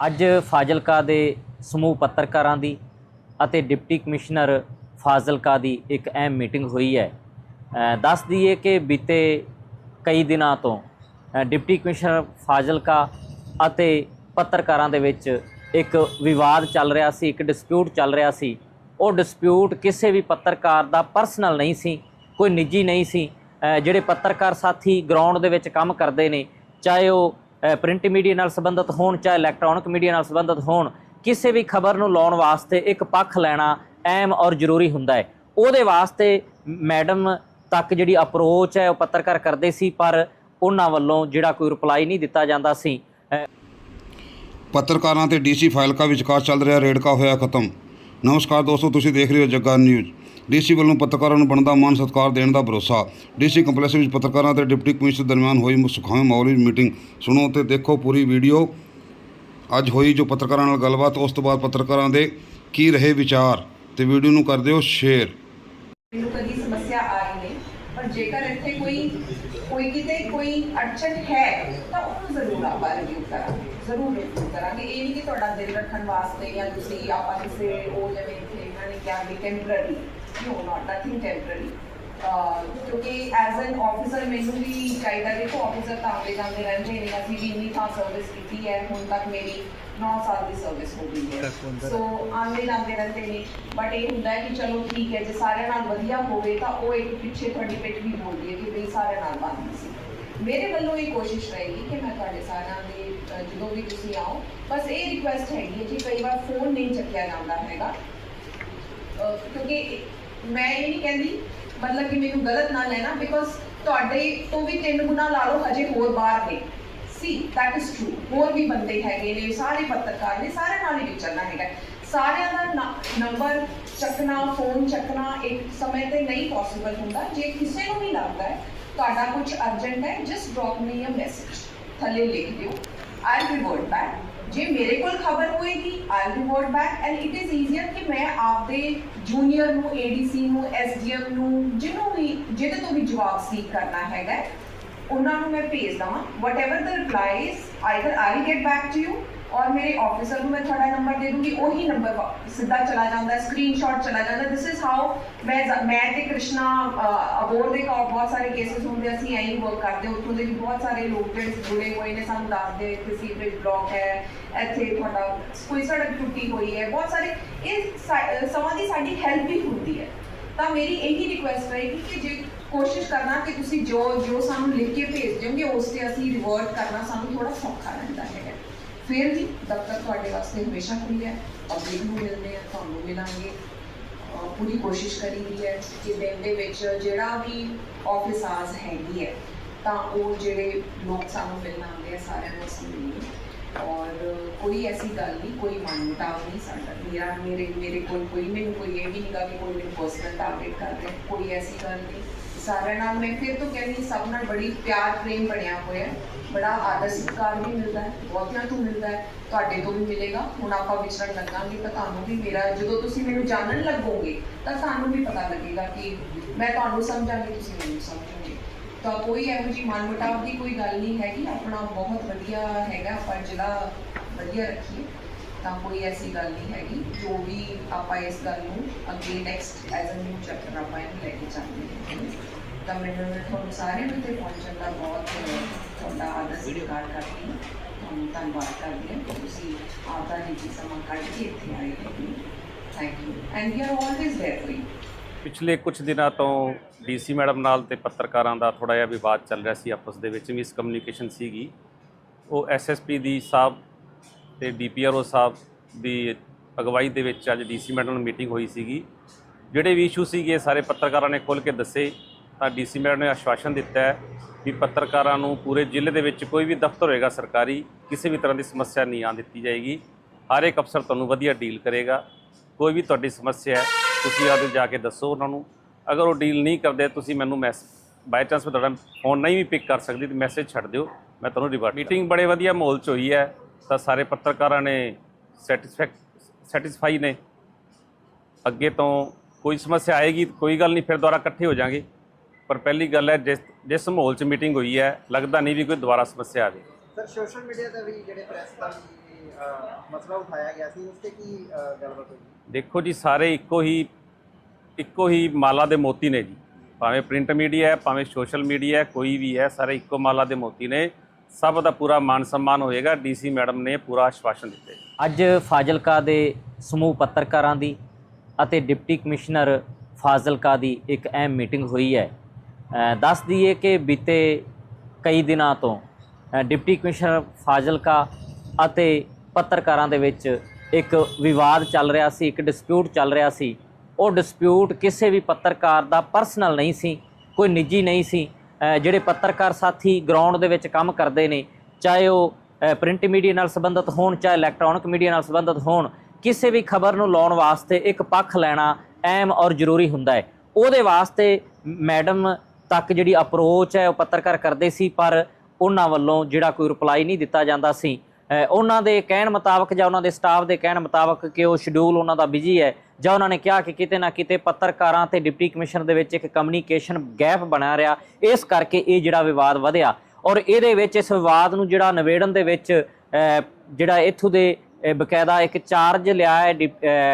ਅੱਜ ਫਾਜ਼ਿਲਕਾ ਦੇ ਸਮੂਹ ਪੱਤਰਕਾਰਾਂ ਦੀ ਅਤੇ ਡਿਪਟੀ ਕਮਿਸ਼ਨਰ ਫਾਜ਼ਿਲਕਾ ਦੀ ਇੱਕ ਅਹਿਮ ਮੀਟਿੰਗ ਹੋਈ ਹੈ। ਅ, ਦੱਸ ਦਈਏ ਕਿ ਬੀਤੇ ਕਈ ਦਿਨਾਂ ਤੋਂ ਡਿਪਟੀ ਕਮਿਸ਼ਨਰ ਫਾਜ਼ਿਲਕਾ ਅਤੇ ਪੱਤਰਕਾਰਾਂ ਦੇ ਵਿੱਚ ਇੱਕ ਵਿਵਾਦ ਚੱਲ ਰਿਹਾ ਸੀ ਇੱਕ ਡਿਸਪਿਊਟ ਚੱਲ ਰਿਹਾ ਸੀ। ਉਹ ਡਿਸਪਿਊਟ ਕਿਸੇ ਵੀ ਪੱਤਰਕਾਰ ਦਾ ਪਰਸਨਲ ਨਹੀਂ ਸੀ ਕੋਈ ਨਿੱਜੀ ਨਹੀਂ ਸੀ। ਜਿਹੜੇ ਪੱਤਰਕਾਰ ਸਾਥੀ ਗਰਾਊਂਡ ਦੇ ਵਿੱਚ ਕੰਮ ਕਰਦੇ ਨੇ ਚਾਹੇ ਉਹ ਪ੍ਰਿੰਟ ਮੀਡੀਆ ਨਾਲ ਸੰਬੰਧਿਤ ਹੋਣ ਚਾਹੇ ਇਲੈਕਟ੍ਰੋਨਿਕ ਮੀਡੀਆ ਨਾਲ ਸੰਬੰਧਿਤ ਹੋਣ ਕਿਸੇ ਵੀ ਖਬਰ ਨੂੰ ਲਾਉਣ ਵਾਸਤੇ ਇੱਕ ਪੱਖ ਲੈਣਾ ਅਹਿਮ ਔਰ ਜ਼ਰੂਰੀ ਹੁੰਦਾ ਹੈ। ਉਹਦੇ ਵਾਸਤੇ ਮੈਡਮ ਤੱਕ ਜਿਹੜੀ ਅਪਰੋਚ ਹੈ ਉਹ ਪੱਤਰਕਾਰ ਕਰਦੇ ਸੀ ਪਰ ਉਹਨਾਂ ਵੱਲੋਂ ਜਿਹੜਾ ਕੋਈ ਰਿਪਲਾਈ ਨਹੀਂ ਦਿੱਤਾ ਜਾਂਦਾ ਸੀ। ਅ, ਪੱਤਰਕਾਰਾਂ ਤੇ ਡੀਸੀ ਫਾਈਲਕਾ ਵਿਚਕਾਰ ਚੱਲ ਰਿਹਾ ਰੇੜਕਾ ਹੋਇਆ ਖਤਮ। ਨਮਸਕਾਰ ਦੋਸਤੋ ਤੁਸੀਂ ਦੇਖ ਰਹੇ ਹੋ ਜੱਗਾ ਨਿਊਜ਼। ਡੀਸੀ ਵੱਲੋਂ ਪੱਤਰਕਾਰਾਂ ਨੂੰ ਬਣਦਾ ਮਾਨ ਸਤਿਕਾਰ ਦੇਣ ਦਾ ਭਰੋਸਾ। ਡੀਸੀ ਕੰਪਲੈਕਸ ਵਿੱਚ ਪੱਤਰਕਾਰਾਂ ਅਤੇ ਡਿਪਟੀ ਕਮਿਸ਼ਨਰ ਦਰਮਿਆਨ ਹੋਈ ਸੁਖਾਵੇਂ ਮਾਹੌਲੀ ਮੀਟਿੰਗ। ਸੁਣੋ ਤੇ ਦੇਖੋ ਪੂਰੀ ਵੀਡੀਓ। ਅੱਜ ਹੋਈ ਜੋ ਪੱਤਰਕਾਰਾਂ ਨਾਲ ਗੱਲਬਾਤ, ਉਸ ਤੋਂ ਬਾਅਦ ਪੱਤਰਕਾਰਾਂ ਦੇ ਕੀ ਰਹੇ ਵਿਚਾਰ। ਤੇ ਵੀਡੀਓ ਨੂੰ ਕਰ ਦਿਓ ਸ਼ੇਅਰ। ਮੈਨੂੰ ਕਦੀ ਸਮੱਸਿਆ ਆਈ ਨਹੀਂ, ਪਰ ਜੇਕਰ ਇੱਥੇ ਕੋਈ ਕੋਈ ਕਿਤੇ ਕੋਈ ਅੜਚਨ ਹੈ, ਤਾਂ ਉਹਨੂੰ ਜ਼ਰੂਰ ਆਪਾਂ ਰਿਵਿਊ ਕਰਾਂਗੇ। ਜ਼ਰੂਰ ਰਿਵਿਊ ਕਰਾਂਗੇ। ਇਹ ਨਹੀਂ ਕਿ ਤੁਹਾਡਾ ਦਿਲ ਰੱਖਣ ਵਾਸਤੇ ਜਾਂ ਤੁਸੀਂ ਆਪਾਂ ਕਿਸੇ ਉਹ ਜਿਵੇਂ ਇੱਥੇ ਇਹਨਾਂ ਨੇ ਕਿਹਾ ਵੀ temporary no not nothing temporary ਕਿਉਂਕਿ ਐਜ਼ ਐਨ ਆਫੀਸਰ ਮੈਨੂੰ ਵੀ ਚਾਹੀਦਾ ਦੇਖੋ ਆਫੀਸਰ ਤਾਂ ਆਉਂਦੇ ਜਾਂਦੇ ਰਹਿੰਦੇ ਨੇ ਅਸੀਂ ਵੀ ਇੰਨੀ ਥਾਂ ਸਰਵਿਸ ਕੀਤੀ ਹੈ ਹੁਣ ਤੱਕ ਮੇਰੀ 9 ਸਾਲ ਦੀ ਸਰਵਿਸ ਹੋ ਗਈ ਹੈ ਸੋ ਆਉਂਦੇ ਜਾਂਦੇ ਰਹਿੰਦੇ ਨੇ ਬਟ ਇਹ ਹੁੰਦਾ ਹੈ ਕਿ ਚਲੋ ਠੀਕ ਹੈ ਜੇ ਸਾਰਿਆਂ ਨਾਲ ਵਧੀਆ ਹੋਵੇ ਤਾਂ ਉਹ ਇੱਕ ਪਿੱਛੇ ਤੁਹਾਡੀ ਪਿੱਠ ਵੀ ਬੋਲਦੀ ਹੈ ਕਿ ਬਈ ਸਾਰਿਆਂ ਨਾਲ ਬਣਦੀ ਸੀ ਮੇਰੇ ਵੱਲੋਂ ਇਹ ਕੋਸ਼ਿਸ਼ ਰਹੇਗੀ ਕਿ ਮੈਂ ਤੁਹਾਡੇ ਸਾਰਿਆਂ ਦੇ ਜਦੋਂ ਵੀ ਤੁਸੀਂ ਆਓ ਬਸ ਇਹ ਰਿਕੁਐਸਟ ਹੈਗੀ ਹੈ ਕਿ ਕਈ ਵਾਰ ਫੋਨ ਨਹੀਂ ਚੱਕਿਆ ਜਾਂਦਾ ਹੈਗਾ ਕਿਉਂਕਿ ਮੈਂ ਇਹ ਨਹੀਂ ਕਹਿੰਦੀ ਮਤਲਬ ਕਿ ਮੈਨੂੰ ਗਲਤ ਨਾ ਲੈਣਾ ਬਿਕੋਜ਼ ਤੁਹਾਡੇ ਤੋਂ ਵੀ ਤਿੰਨ ਗੁਣਾ ਲਾ ਲਓ, ਹਜੇ ਹੋਰ ਬਾਹਰ ਨੇ। ਸੀ ਦੈਟ ਇਜ਼ ਟਰੂ ਹੋਰ ਵੀ ਬੰਦੇ ਹੈਗੇ ਨੇ, ਸਾਰੇ ਪੱਤਰਕਾਰ ਨੇ, ਸਾਰਿਆਂ ਨਾਲ ਹੀ ਵਿਚਰਨਾ ਹੈਗਾ। ਸਾਰਿਆਂ ਦਾ ਨੰਬਰ ਚੱਕਣਾ ਫੋਨ ਚੱਕਣਾ, ਇੱਕ ਸਮੇਂ ਤੇ ਨਹੀਂ ਪੋਸੀਬਲ ਹੁੰਦਾ। ਜੇ ਕਿਸੇ ਨੂੰ ਵੀ ਲੱਗਦਾ ਹੈ, ਤੁਹਾਡਾ ਕੁਝ ਅਰਜੈਂਟ ਹੈ just drop me a message ਥੱਲੇ ਲਿਖ ਦਿਓ। ਆਈ ਰਿਵਰਟ ਬੈਕ ਜੇ ਮੇਰੇ ਕੋਲ ਖਬਰ ਹੋਏਗੀ I revert back and it is easier ਕਿ ਮੈਂ ਆਪਦੇ ਜੂਨੀਅਰ ਨੂੰ ਏਡੀਸੀ ਨੂੰ ਐਸਡੀਐਮ ਨੂੰ, ਜਿਹਨੂੰ ਵੀ, ਜਿਹਦੇ ਤੋਂ ਵੀ ਜਵਾਬ ਸੀਕ ਕਰਨਾ ਹੈਗਾ ਉਹਨਾਂ ਨੂੰ ਮੈਂ ਭੇਜ ਦਵਾਂ। Whatever the replies either I get back to you or ਮੇਰੇ ਆਫਿਸਰ ਨੂੰ ਮੈਂ ਤੁਹਾਡਾ ਨੰਬਰ ਦੇ ਦੂੰਗੀ। ਉਹੀ ਨੰਬਰ ਸਿੱਧਾ ਚਲਾ ਜਾਂਦਾ ਹੈ ਸਕਰੀਨਸ਼ਾਟ ਚਲਾ ਜਾਂਦਾ। ਦਿਸ ਇਜ਼ ਹਾਊ ਮੈਂ ਮੈਂ ਤੇ ਕ੍ਰਿਸ਼ਨਾ ਅਬੋਰ ਦੇ ਕਾ ਬਹੁਤ ਸਾਰੇ ਕੇਸਿਸ ਹੁੰਦੇ ਅਸੀਂ ਐਂ ਵਰਕ ਕਰਦੇ ਉੱਥੋਂ ਦੇ ਵੀ ਬਹੁਤ ਸਾਰੇ ਲੋਕ ਜਿਹੜੇ ਜੁੜੇ ਹੋਏ ਨੇ, ਸਾਨੂੰ ਦੱਸਦੇ ਇੱਥੇ ਸੀਵਰੇਜ ਬਲੌਕ ਹੈ, ਇੱਥੇ ਤੁਹਾਡਾ ਕੋਈ ਸੜਕ ਟੁੱਟੀ ਹੋਈ ਹੈ। ਬਹੁਤ ਸਾਰੇ ਇਹ ਸਾ- ਸਮਾਂ ਦੀ ਸਾਡੀ ਹੈਲਪ ਵੀ ਹੁੰਦੀ ਹੈ। ਤਾਂ ਮੇਰੀ ਇਹੀ ਰਿਕੁਐਸਟ ਰਹੇਗੀ ਕਿ ਜੇ ਕੋਸ਼ਿਸ਼ ਕਰਨਾ ਕਿ ਤੁਸੀਂ ਜੋ ਜੋ ਸਾਨੂੰ ਲਿਖ ਕੇ ਭੇਜ ਦਿਓਗੇ, ਉਸ ਤੇ ਅਸੀਂ ਰਿਵਰਟ ਕਰਨਾ ਸਾਨੂੰ ਥੋੜਾ ਸੌਖਾ ਰਹਿੰਦਾ ਹੈਗਾ। ਫਿਰ ਵੀ ਦਫ਼ਤਰ ਤੁਹਾਡੇ ਵਾਸਤੇ ਹਮੇਸ਼ਾ ਖੁੱਲ੍ਹਿਆ ਪਬਲਿਕ ਨੂੰ ਮਿਲਦੇ ਆ ਤੁਹਾਨੂੰ ਮਿਲਾਂਗੇ। ਪੂਰੀ ਕੋਸ਼ਿਸ਼ ਕਰੀ ਦੀ ਹੈ ਕਿ ਦਿਨ ਦੇ ਵਿੱਚ ਜਿਹੜਾ ਵੀ ਆਫਿਸ ਆਸ ਹੈਗੀ ਹੈ, ਤਾਂ ਉਹ ਜਿਹੜੇ ਲੋਕ ਸਾਨੂੰ ਮਿਲਣ ਆਉਂਦੇ ਆ, ਸਾਰਿਆਂ ਨੂੰ ਅਸੀਂ ਮਿਲੀਏ ਔਰ ਕੋਈ ਐਸੀ ਗੱਲ ਨਹੀਂ, ਕੋਈ ਮਾਨਤਾਵ ਨਹੀਂ ਸਾਡਾ। ਮੇਰਾ ਮੇਰੇ ਮੇਰੇ ਕੋਲ ਕੋਈ ਮੈਨੂੰ ਕੋਈ ਇਹ ਵੀ ਨਹੀਂ ਗਾ ਕਿ ਕੋਈ ਮੈਨੂੰ ਪਰਸਨਲ ਟਾਰਗੇਟ ਕਰਦੇ ਕੋਈ ਐਸੀ ਗੱਲ ਨਹੀਂ। ਸਾਰਿਆਂ ਨਾਲ ਮੈਂ ਫਿਰ ਤੋਂ ਕਹਿੰਦੀ ਸਭ ਨਾਲ ਬੜੀ ਪਿਆਰ ਪ੍ਰੇਮ ਬਣਿਆ ਹੋਇਆ ਹੈ। ਬੜਾ ਆਦਰ ਸਤਿਕਾਰ ਵੀ ਮਿਲਦਾ ਹੈ ਬਹੁਤਿਆਂ ਤੋਂ ਮਿਲਦਾ ਹੈ, ਤੁਹਾਡੇ ਤੋਂ ਵੀ ਮਿਲੇਗਾ। ਹੁਣ ਆਪਾਂ ਵਿਚਰਨ ਲੱਗਾਂਗੇ ਤਾਂ ਤੁਹਾਨੂੰ ਵੀ ਮੇਰਾ, ਜਦੋਂ ਤੁਸੀਂ ਮੈਨੂੰ ਜਾਣਨ ਲੱਗੋਗੇ ਤਾਂ ਸਾਨੂੰ ਵੀ ਪਤਾ ਲੱਗੇਗਾ ਕਿ ਮੈਂ ਤੁਹਾਨੂੰ ਸਮਝਾਂਗੀ, ਤੁਸੀਂ ਮੈਨੂੰ ਸਮਝੋਗੇ। ਤਾਂ ਕੋਈ ਇਹੋ ਜਿਹੀ ਮਨਮੁਟਾਵ ਦੀ ਕੋਈ ਗੱਲ ਨਹੀਂ ਹੈਗੀ, ਆਪਣਾ ਬਹੁਤ ਵਧੀਆ ਹੈਗਾ, ਆਪਾਂ ਜਿਹੜਾ ਵਧੀਆ ਰੱਖੀਏ, ਤਾਂ ਕੋਈ ਐਸੀ ਗੱਲ ਨਹੀਂ ਹੈਗੀ। ਜੋ ਵੀ ਆਪਾਂ ਇਸ ਗੱਲ ਨੂੰ ਅੱਗੇ next as a new chapter ਆਪਾਂ ਇਹਨੂੰ ਲੈ ਕੇ ਚੱਲਦੇ ਹਾਂ ਤਾਂ ਮੈਨੂੰ ਤੁਹਾਨੂੰ ਸਾਰਿਆਂ ਨੂੰ ਤੇ ਪਹੁੰਚਣ ਦਾ ਬਹੁਤ ਤੁਹਾਡਾ ਆਦਰ ਸਤਿਕਾਰ ਕਰਦੀ ਹਾਂ। ਤੁਹਾਨੂੰ ਧੰਨਵਾਦ ਕਰਦੀ ਹਾਂ ਤੁਸੀਂ ਆਪਦਾ ਨਿੱਜੀ ਸਮਾਂ ਕੱਢ ਕੇ ਇੱਥੇ ਆਏ ਹੋ। Thank you and we are always there for you ਪਿਛਲੇ ਕੁਝ ਦਿਨਾਂ ਤੋਂ ਡੀਸੀ ਮੈਡਮ ਨਾਲ ਤੇ ਪੱਤਰਕਾਰਾਂ ਦਾ ਥੋੜਾ ਜਿਹਾ ਵਿਵਾਦ ਚੱਲ ਰਿਹਾ ਸੀ, ਆਪਸ ਦੇ ਵਿੱਚ ਮਿਸ ਕਮਿਊਨੀਕੇਸ਼ਨ ਸੀਗੀ। ਉਹ ਐਸਐਸਪੀ ਦੀ ਸਾਹਿਬ ਤੇ ਡੀਪੀਆਰਓ ਸਾਹਿਬ ਦੀ ਅਗਵਾਈ ਦੇ ਵਿੱਚ ਅੱਜ ਡੀਸੀ ਮੈਡਮ ਨਾਲ ਮੀਟਿੰਗ ਹੋਈ ਸੀਗੀ। ਜਿਹੜੇ ਵੀ ਇਸ਼ੂ ਸੀਗੇ, ਸਾਰੇ ਪੱਤਰਕਾਰਾਂ ਨੇ ਖੁੱਲ ਕੇ ਦੱਸੇ। ਤਾਂ ਡੀਸੀ ਮੈਡਮ ਨੇ ਆਸ਼ਵਾਸਨ ਦਿੱਤਾ ਹੈ ਵੀ ਪੱਤਰਕਾਰਾਂ ਨੂੰ ਪੂਰੇ ਜ਼ਿਲ੍ਹੇ ਦੇ ਵਿੱਚ ਕੋਈ ਵੀ ਦਫ਼ਤਰ ਹੋਏਗਾ ਸਰਕਾਰੀ, ਕਿਸੇ ਵੀ ਤਰ੍ਹਾਂ ਦੀ ਸਮੱਸਿਆ ਨਹੀਂ ਆਉਣ ਦਿੱਤੀ ਜਾਏਗੀ। ਹਰ ਇੱਕ ਅਫਸਰ ਤੁਹਾਨੂੰ ਵਧੀਆ ਡੀਲ ਕਰੇਗਾ। ਕੋਈ ਵੀ ਤੁਹਾਡੀ ਸਮੱਸਿਆ ਹੈ, ਤੁਸੀਂ ਆਦੇ ਜਾ ਕੇ ਦੱਸੋ ਉਹਨਾਂ ਨੂੰ। ਅਗਰ ਉਹ ਡੀਲ ਨਹੀਂ ਕਰਦੇ, ਤੁਸੀਂ ਮੈਨੂੰ ਮੈਸ ਬਾਈ ਚਾਂਸ ਮੈਂ ਤੁਹਾਡਾ ਫੋਨ ਨਹੀਂ ਵੀ ਪਿਕ ਕਰ ਸਕਦੀ, ਤੇ ਮੈਸੇਜ ਛੱਡ ਦਿਓ। ਮੈਂ ਤੁਹਾਨੂੰ ਰਿਵਰਟ ਮੀਟਿੰਗ ਬੜੇ ਵਧੀਆ ਮਾਹੌਲ 'ਚ ਹੋਈ ਹੈ, ਤਾਂ ਸਾਰੇ ਪੱਤਰਕਾਰਾਂ ਨੇ ਸੈਟੀਸਫੈਕਟ ਸੈਟੀਸਫਾਈ ਨੇ। ਅੱਗੇ ਤੋਂ ਕੋਈ ਸਮੱਸਿਆ ਆਏਗੀ, ਕੋਈ ਗੱਲ ਨਹੀਂ, ਫਿਰ ਦੁਬਾਰਾ ਇਕੱਠੇ ਹੋ ਜਾਾਂਗੇ। ਪਰ ਪਹਿਲੀ ਗੱਲ ਹੈ ਜਿਸ ਜਿਸ ਮਾਹੌਲ 'ਚ ਮੀਟਿੰਗ ਹੋਈ ਹੈ ਲੱਗਦਾ ਨਹੀਂ ਵੀ ਕੋਈ ਦੁਬਾਰਾ ਸਮੱਸਿਆ ਆਵੇ ਸਰ ਸੋਸ਼ਲ ਮੀਡੀਆ ਤੇ ਵੀ ਜਿਹੜੇ ਪ੍ਰੈਸ ਦਾ ਵੀ ਮਸਲਾ ਉਠਾਇਆ ਗਿਆ ਸੀ ਉਸ ਤੇ ਕੀ ਗੱਲਬਾਤ ਹੋਈ? ਦੇਖੋ ਜੀ ਸਾਰੇ ਇੱਕੋ ਹੀ ਇੱਕੋ ਹੀ ਮਾਲਾ ਦੇ ਮੋਤੀ ਨੇ ਜੀ। ਭਾਵੇਂ ਪ੍ਰਿੰਟ ਮੀਡੀਆ ਹੈ ਭਾਵੇਂ ਸੋਸ਼ਲ ਮੀਡੀਆ ਹੈ ਕੋਈ ਵੀ ਹੈ ਸਾਰੇ ਇੱਕੋ ਮਾਲਾ ਦੇ ਮੋਤੀ ਨੇ। ਸਭ ਦਾ ਪੂਰਾ ਮਾਨ ਸਨਮਾਨ ਹੋਏਗਾ ਡੀਸੀ ਮੈਡਮ ਨੇ ਪੂਰਾ ਆਸ਼ਵਾਸਨ ਦਿੱਤਾ ਅੱਜ ਫਾਜ਼ਿਲਕਾ ਦੇ ਸਮੂਹ ਪੱਤਰਕਾਰਾਂ ਦੀ ਅਤੇ ਡਿਪਟੀ ਕਮਿਸ਼ਨਰ ਫਾਜ਼ਿਲਕਾ ਦੀ ਇੱਕ ਅਹਿਮ ਮੀਟਿੰਗ ਹੋਈ ਹੈ। ਦੱਸ ਦਈਏ ਕਿ ਬੀਤੇ ਕਈ ਦਿਨਾਂ ਤੋਂ ਡਿਪਟੀ ਕਮਿਸ਼ਨਰ ਫਾਜ਼ਿਲਕਾ ਅਤੇ ਪੱਤਰਕਾਰਾਂ ਦੇ ਵਿੱਚ ਇੱਕ ਵਿਵਾਦ ਚੱਲ ਰਿਹਾ ਸੀ, ਇੱਕ ਡਿਸਪਿਊਟ ਚੱਲ ਰਿਹਾ ਸੀ। ਉਹ ਡਿਸਪਿਊਟ ਕਿਸੇ ਵੀ ਪੱਤਰਕਾਰ ਦਾ ਪਰਸਨਲ ਨਹੀਂ ਸੀ, ਕੋਈ ਨਿੱਜੀ ਨਹੀਂ ਸੀ। ਜਿਹੜੇ ਪੱਤਰਕਾਰ ਸਾਥੀ ਗਰਾਊਂਡ ਦੇ ਵਿੱਚ ਕੰਮ ਕਰਦੇ ਨੇ, ਚਾਹੇ ਉਹ ਪ੍ਰਿੰਟ ਮੀਡੀਆ ਨਾਲ ਸੰਬੰਧਿਤ ਹੋਣ, ਚਾਹੇ ਇਲੈਕਟ੍ਰੋਨਿਕ ਮੀਡੀਆ ਨਾਲ ਸੰਬੰਧਿਤ ਹੋਣ, ਕਿਸੇ ਵੀ ਖਬਰ ਨੂੰ ਲਾਉਣ ਵਾਸਤੇ ਇੱਕ ਪੱਖ ਲੈਣਾ ਅਹਿਮ ਔਰ ਜ਼ਰੂਰੀ ਹੁੰਦਾ ਹੈ। ਉਹਦੇ ਵਾਸਤੇ ਮੈਡਮ ਤੱਕ ਜਿਹੜੀ ਅਪਰੋਚ ਹੈ ਉਹ ਪੱਤਰਕਾਰ ਕਰਦੇ ਸੀ, ਪਰ ਉਹਨਾਂ ਵੱਲੋਂ ਜਿਹੜਾ ਕੋਈ ਰਿਪਲਾਈ ਨਹੀਂ ਦਿੱਤਾ ਜਾਂਦਾ ਸੀ। ਉਹਨਾਂ ਦੇ ਕਹਿਣ ਮੁਤਾਬਕ ਜਾਂ ਉਹਨਾਂ ਦੇ ਸਟਾਫ ਦੇ ਕਹਿਣ ਮੁਤਾਬਕ ਕਿ ਉਹ ਸ਼ਡਿਊਲ ਉਹਨਾਂ ਦਾ ਬਿਜ਼ੀ ਹੈ, ਜਾਂ ਉਹਨਾਂ ਨੇ ਕਿਹਾ ਕਿ ਕਿਤੇ ਨਾ ਕਿਤੇ ਪੱਤਰਕਾਰਾਂ ਤੇ ਡਿਪਟੀ ਕਮਿਸ਼ਨਰ ਦੇ ਵਿੱਚ ਇੱਕ ਕਮਿਊਨੀਕੇਸ਼ਨ ਗੈਪ ਬਣਾ ਰਿਹਾ। ਇਸ ਕਰਕੇ ਇਹ ਜਿਹੜਾ ਵਿਵਾਦ ਵਧਿਆ। ਔਰ ਇਹਦੇ ਵਿੱਚ ਇਸ ਵਿਵਾਦ ਨੂੰ ਜਿਹੜਾ ਨਿਬੇੜਨ ਦੇ ਵਿੱਚ ਜਿਹੜਾ ਇੱਥੋਂ ਦੇ ਬਕਾਇਦਾ ਇੱਕ ਚਾਰਜ ਲਿਆ ਹੈ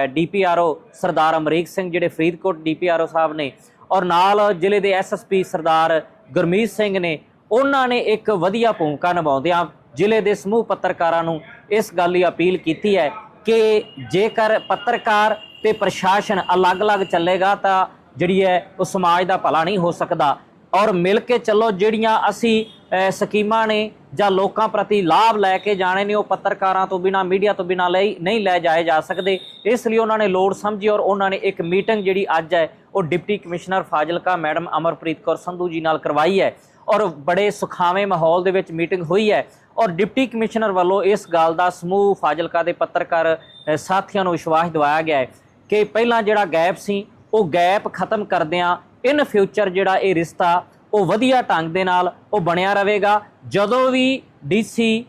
ਡੀਪੀਆਰਓ ਸਰਦਾਰ ਅਮਰੀਕ ਸਿੰਘ, ਜਿਹੜੇ ਫਰੀਦਕੋਟ ਡੀਪੀਆਰਓ ਸਾਹਿਬ ਨੇ ਔਰ ਨਾਲ ਜ਼ਿਲ੍ਹੇ ਦੇ ਐਸਐਸਪੀ ਸਰਦਾਰ ਗੁਰਮੀਤ ਸਿੰਘ ਨੇ, ਉਹਨਾਂ ਨੇ ਇੱਕ ਵਧੀਆ ਭੂਮਿਕਾ ਨਿਭਾਉਂਦਿਆਂ ਜ਼ਿਲ੍ਹੇ ਦੇ ਸਮੂਹ ਪੱਤਰਕਾਰਾਂ ਨੂੰ ਇਸ ਗੱਲ ਦੀ ਅਪੀਲ ਕੀਤੀ ਹੈ ਕਿ ਜੇਕਰ ਪੱਤਰਕਾਰ ਤੇ ਪ੍ਰਸ਼ਾਸਨ ਅਲੱਗ-ਅਲੱਗ ਚੱਲੇਗਾ ਤਾਂ ਜਿਹੜੀ ਹੈ ਉਹ ਸਮਾਜ ਦਾ ਭਲਾ ਨਹੀਂ ਹੋ ਸਕਦਾ ਔਰ ਮਿਲ ਕੇ ਚੱਲੋ, ਜਿਹੜੀਆਂ ਅਸੀਂ ਸਕੀਮਾਂ ਨੇ ਜਾਂ ਲੋਕਾਂ ਪ੍ਰਤੀ ਲਾਭ ਲੈ ਕੇ ਜਾਣੇ ਨੇ, ਉਹ ਪੱਤਰਕਾਰਾਂ ਤੋਂ ਬਿਨਾ, ਮੀਡੀਆ ਤੋਂ ਬਿਨਾ ਲਈ ਨਹੀਂ ਲੈ ਜਾਏ ਜਾ ਸਕਦੇ। ਇਸ ਲਈ ਉਹਨਾਂ ਨੇ ਲੋੜ ਸਮਝੀ ਔਰ ਉਹਨਾਂ ਨੇ ਇੱਕ ਮੀਟਿੰਗ ਜਿਹੜੀ ਅੱਜ ਹੈ, ਉਹ deputy commissioner Fazilka madam Amarpreet Kaur Sandhu ji ਨਾਲ ਕਰਵਾਈ ਹੈ ਔਰ ਬੜੇ ਸੁਖਾਵੇਂ ਮਾਹੌਲ ਦੇ ਵਿੱਚ ਮੀਟਿੰਗ ਹੋਈ ਹੈ ਔਰ ਡਿਪਟੀ ਕਮਿਸ਼ਨਰ ਵੱਲੋਂ ਇਸ ਗੱਲ ਦਾ ਸਮੂਹ ਫਾਜ਼ਿਲਕਾ ਦੇ ਪੱਤਰਕਾਰ ਸਾਥੀਆਂ ਨੂੰ ਵਿਸ਼ਵਾਸ ਦਿਵਾਇਆ ਗਿਆ ਹੈ ਕਿ ਪਹਿਲਾਂ ਜਿਹੜਾ ਗੈਪ ਸੀ, ਉਹ ਗੈਪ ਖਤਮ ਕਰਦਿਆਂ ਇਨ ਫਿਊਚਰ ਜਿਹੜਾ ਇਹ ਰਿਸ਼ਤਾ ਉਹ ਵਧੀਆ ਢੰਗ ਦੇ ਨਾਲ ਉਹ ਬਣਿਆ ਰਹੇਗਾ। ਜਦੋਂ ਵੀ ਡੀਸੀ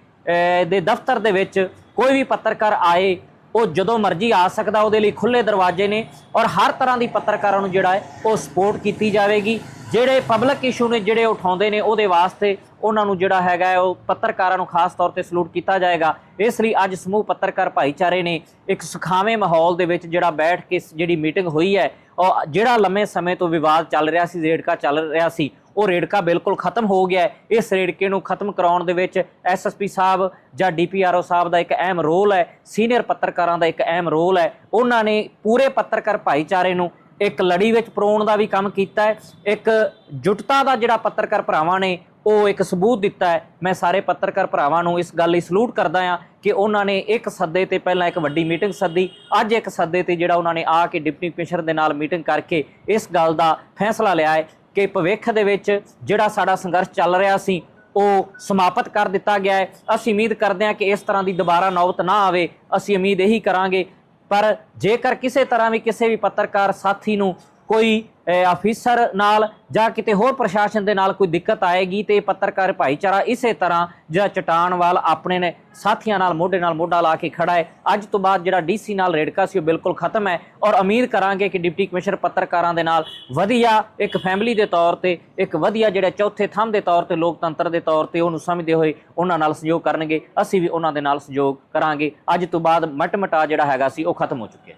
ਦੇ ਦਫ਼ਤਰ ਦੇ ਵਿੱਚ ਕੋਈ ਵੀ ਪੱਤਰਕਾਰ ਆਏ, ਉਹ ਜਦੋਂ ਮਰਜ਼ੀ ਆ ਸਕਦਾ, ਉਹਦੇ ਲਈ ਖੁੱਲੇ ਦਰਵਾਜ਼ੇ ਨੇ ਔਰ ਹਰ ਤਰ੍ਹਾਂ ਦੀ ਪੱਤਰਕਾਰਾਂ ਨੂੰ ਜਿਹੜਾ ਹੈ, ਉਹ ਸਪੋਰਟ ਕੀਤੀ ਜਾਵੇਗੀ। ਜਿਹੜੇ ਪਬਲਿਕ ਇਸ਼ੂ ਨੇ, ਜਿਹੜੇ ਉਠਾਉਂਦੇ ਨੇ, ਉਹਦੇ ਵਾਸਤੇ ਉਹਨਾਂ ਨੂੰ ਜਿਹੜਾ ਹੈਗਾ ਉਹ ਪੱਤਰਕਾਰਾਂ ਨੂੰ ਖਾਸ ਤੌਰ ਤੇ ਸਲੂਟ ਕੀਤਾ ਜਾਏਗਾ। ਇਸ ਲਈ ਅੱਜ ਸਮੂਹ ਪੱਤਰਕਾਰ ਭਾਈਚਾਰੇ ਨੇ ਇੱਕ ਸੁਖਾਵੇਂ ਮਾਹੌਲ ਦੇ ਵਿੱਚ ਜਿਹੜਾ ਬੈਠ ਕੇ ਜਿਹੜੀ ਮੀਟਿੰਗ ਹੋਈ ਹੈ ਔਰ ਜਿਹੜਾ ਲੰਮੇ ਸਮੇਂ ਤੋਂ ਵਿਵਾਦ ਚੱਲ ਰਿਹਾ ਸੀ ਰੇੜਕਾ ਚੱਲ ਰਿਹਾ ਸੀ ਉਹ ਰੇੜਕਾ ਬਿਲਕੁਲ ਖਤਮ ਹੋ ਗਿਆ ਹੈ। ਇਸ ਰੇੜਕੇ ਨੂੰ ਖਤਮ ਕਰਾਉਣ ਦੇ ਵਿੱਚ ਐਸਐਸਪੀ ਸਾਹਿਬ ਜਾਂ ਡੀਪੀਆਰਓ ਸਾਹਿਬ ਦਾ ਇੱਕ ਅਹਿਮ ਰੋਲ ਹੈ, ਸੀਨੀਅਰ ਪੱਤਰਕਾਰਾਂ ਦਾ ਇੱਕ ਅਹਿਮ ਰੋਲ ਹੈ। ਉਹਨਾਂ ਨੇ ਪੂਰੇ ਪੱਤਰਕਾਰ ਭਾਈਚਾਰੇ ਨੂੰ ਇੱਕ ਲੜੀ ਵਿੱਚ ਪਰੋਣ ਦਾ ਵੀ ਕੰਮ ਕੀਤਾ ਹੈ। ਇੱਕ ਜੁਟਤਾ ਦਾ ਜਿਹੜਾ ਪੱਤਰਕਾਰ ਭਰਾਵਾਂ ਨੇ, ਉਹ ਇੱਕ ਸਬੂਤ ਦਿੱਤਾ ਹੈ। ਮੈਂ ਸਾਰੇ ਪੱਤਰਕਾਰ ਭਰਾਵਾਂ ਨੂੰ ਇਸ ਗੱਲ ਲਈ ਸਲੂਟ ਕਰਦਾ ਹਾਂ ਕਿ ਉਹਨਾਂ ਨੇ ਇੱਕ ਸੱਦੇ ਤੇ ਪਹਿਲਾਂ ਇੱਕ ਵੱਡੀ ਮੀਟਿੰਗ ਸੱਦੀ, ਅੱਜ ਇੱਕ ਸੱਦੇ ਤੇ ਜਿਹੜਾ ਉਹਨਾਂ ਨੇ ਆ ਕੇ ਡਿਪਟੀ ਕਮਿਸ਼ਨਰ ਦੇ ਨਾਲ ਮੀਟਿੰਗ ਕਰਕੇ ਇਸ ਗੱਲ ਦਾ ਫੈਸਲਾ ਲਿਆ ਹੈ। ਕਿ ਭਵਿੱਖ ਦੇ ਵਿੱਚ ਜਿਹੜਾ ਸਾਡਾ ਸੰਘਰਸ਼ ਚੱਲ ਰਿਹਾ ਸੀ, ਉਹ ਸਮਾਪਤ ਕਰ ਦਿੱਤਾ ਗਿਆ ਹੈ। ਅਸੀਂ ਉਮੀਦ ਕਰਦੇ ਹਾਂ ਕਿ ਇਸ ਤਰ੍ਹਾਂ ਦੀ ਦੁਬਾਰਾ ਨੌਬਤ ਨਾ ਆਵੇ। ਅਸੀਂ ਉਮੀਦ ਇਹੀ ਕਰਾਂਗੇ, ਪਰ ਜੇਕਰ ਕਿਸੇ ਤਰ੍ਹਾਂ ਵੀ ਕਿਸੇ ਵੀ ਪੱਤਰਕਾਰ ਸਾਥੀ ਨੂੰ ਕੋਈ ਅਫੀਸਰ ਨਾਲ ਜਾਂ ਕਿਤੇ ਹੋਰ ਪ੍ਰਸ਼ਾਸਨ ਦੇ ਨਾਲ ਕੋਈ ਦਿੱਕਤ ਆਏਗੀ ਤੇ ਪੱਤਰਕਾਰ ਭਾਈਚਾਰਾ ਇਸੇ ਤਰ੍ਹਾਂ ਜਿਹੜਾ ਚਟਾਨ ਵਾਲ ਆਪਣੇ ਨੇ ਸਾਥੀਆਂ ਨਾਲ, ਮੋਢੇ ਨਾਲ ਮੋਢਾ ਲਾ ਕੇ ਖੜਾ ਹੈ। ਅੱਜ ਤੋਂ ਬਾਅਦ ਜਿਹੜਾ ਡੀਸੀ ਨਾਲ ਰੇੜਕਾ ਸੀ ਉਹ ਬਿਲਕੁਲ ਖਤਮ ਹੈ ਔਰ ਉਮੀਦ ਕਰਾਂਗੇ ਕਿ ਡਿਪਟੀ ਕਮਿਸ਼ਨਰ ਪੱਤਰਕਾਰਾਂ ਦੇ ਨਾਲ ਵਧੀਆ ਇੱਕ ਫੈਮਿਲੀ ਦੇ ਤੌਰ ਤੇ, ਇੱਕ ਵਧੀਆ ਜਿਹੜਾ ਚੌਥੇ ਥੰਮ ਦੇ ਤੌਰ ਤੇ, ਲੋਕਤੰਤਰ ਦੇ ਤੌਰ ਤੇ ਉਹਨੂੰ ਸਮਝਦੇ ਹੋਏ ਉਹਨਾਂ ਨਾਲ ਸਹਿਯੋਗ ਕਰਨਗੇ। ਅਸੀਂ ਵੀ ਉਹਨਾਂ ਦੇ ਨਾਲ ਸਹਿਯੋਗ ਕਰਾਂਗੇ। ਅੱਜ ਤੋਂ ਬਾਅਦ ਮਟਮਟਾ ਜਿਹੜਾ ਹੈਗਾ ਸੀ ਉਹ ਖਤਮ ਹੋ ਚੁੱਕਿਆ